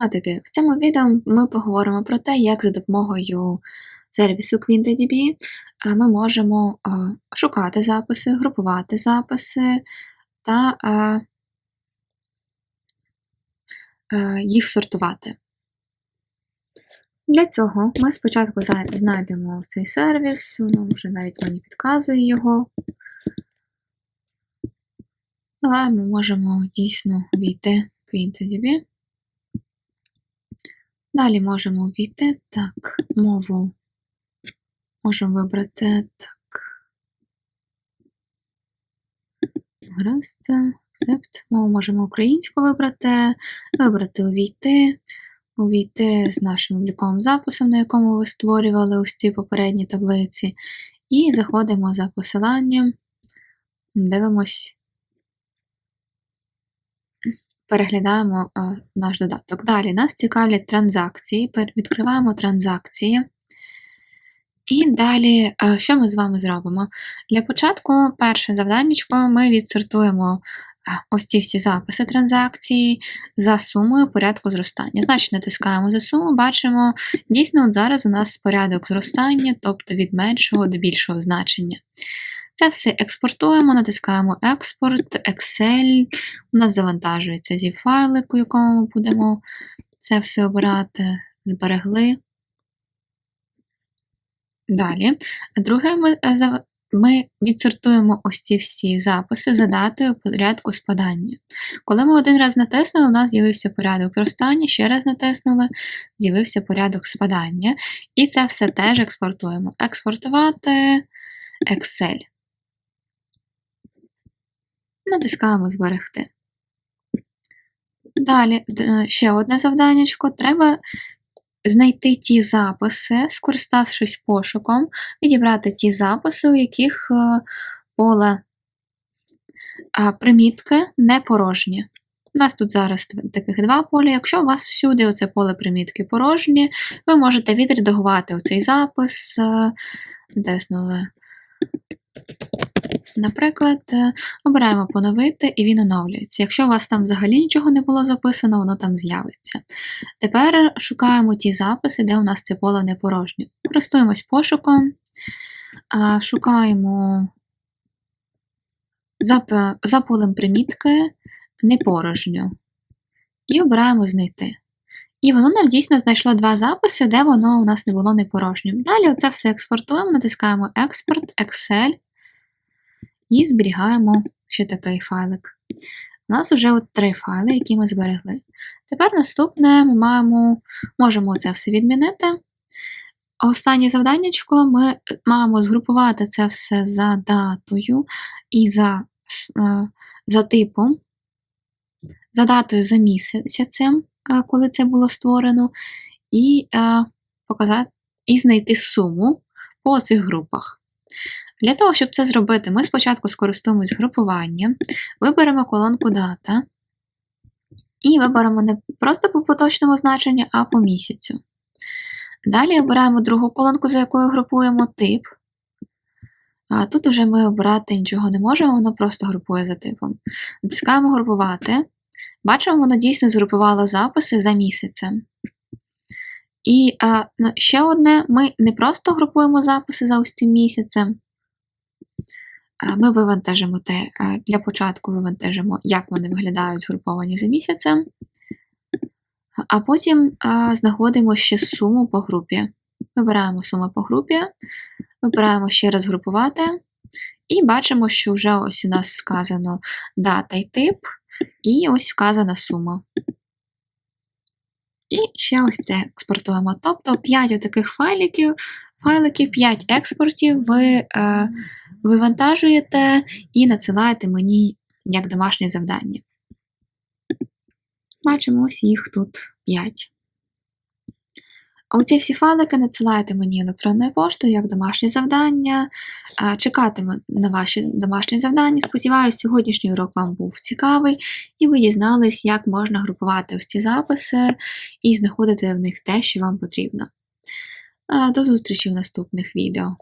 Матики, в цьому відео ми поговоримо про те, як за допомогою сервісу QuintaDB е, ми можемо е, шукати записи, групувати записи та е, їх сортувати. Для цього ми спочатку знайдемо цей сервіс, воно вже навіть мені підказує його. Але ми можемо дійсно війти в QuintaDB. Далі можемо увійти так, мову можемо вибрати так. Гаразд, accept. Мову можемо українську вибрати, вибрати увійти, увійти з нашим обліковим записом, на якому ви створювали ось ці попередні таблиці. І заходимо за посиланням, дивимось переглядаємо е, наш додаток. Далі нас цікавлять транзакції. Відкриваємо транзакції. І далі, е, що ми з вами зробимо? Для початку, перше завданнячко, ми відсортуємо е, ось ці всі записи транзакції за сумою порядку зростання. Значить, натискаємо за суму, бачимо, дійсно, от зараз у нас порядок зростання, тобто від меншого до більшого значення. Це все експортуємо, натискаємо експорт, Excel. У нас завантажується зі файлик, у якому ми будемо це все обирати, зберегли. Далі. Друге, ми е, ми відсортуємо ось ці всі записи за датою порядку спадання. Коли ми один раз натиснули, у нас з'явився порядок зростання, ще раз натиснули, з'явився порядок спадання. І це все теж експортуємо. Експортувати Excel натискаємо Зберегти. Далі е, ще одне завданнячко. Треба знайти ті записи, скориставшись пошуком, відібрати ті записи, у яких е, поле примітки не порожні. У нас тут зараз таких два поля. Якщо у вас всюди оце поле примітки порожні, ви можете відредагувати оцей запис, е, натиснули Наприклад, е, обираємо поновити і він оновлюється. Якщо у вас там взагалі нічого не було записано, воно там з'явиться. Тепер шукаємо ті записи, де у нас це поле не порожнє. Користуємось пошуком, шукаємо за полем примітки непорожню і обираємо знайти. І воно нам дійсно знайшло два записи, де воно у нас не було непорожнім. Далі оце все експортуємо, натискаємо Експорт, Excel і зберігаємо ще такий файлик. У нас вже от три файли, які ми зберегли. Тепер наступне ми маємо, можемо це все відмінити. Останнє завданнячко ми маємо згрупувати це все за датою і за е, за типом, за датою за місяцем, е, коли це було створено, і е, показати, і знайти суму по цих групах. Для того, щоб це зробити, ми спочатку скористуємось групуванням, виберемо колонку дата і виберемо не просто по поточному значенню, а по місяцю. Далі обираємо другу колонку, за якою групуємо тип. А Тут вже ми обирати нічого не можемо, воно просто групує за типом. Натискаємо групувати. Бачимо, воно дійсно згрупувало записи за місяцем. І а, ще одне: ми не просто групуємо записи за ось цим місяцем, ми вивантажимо те, для початку вивантажимо, як вони виглядають згруповані за місяцем, а потім знаходимо ще суму по групі. Вибираємо суму по групі, вибираємо ще раз групувати, і бачимо, що вже ось у нас сказано дата і тип, і ось вказана сума. І ще ось це експортуємо. Тобто 5 таких файликів, файликів 5 експортів ви е, вивантажуєте і надсилаєте мені як домашнє завдання. Бачимо ось їх тут 5. А оці всі файлики надсилайте мені електронною поштою як домашнє завдання. Чекатиму на ваші домашні завдання. Сподіваюсь, сьогоднішній урок вам був цікавий, і ви дізнались, як можна групувати ось ці записи і знаходити в них те, що вам потрібно. До зустрічі в наступних відео.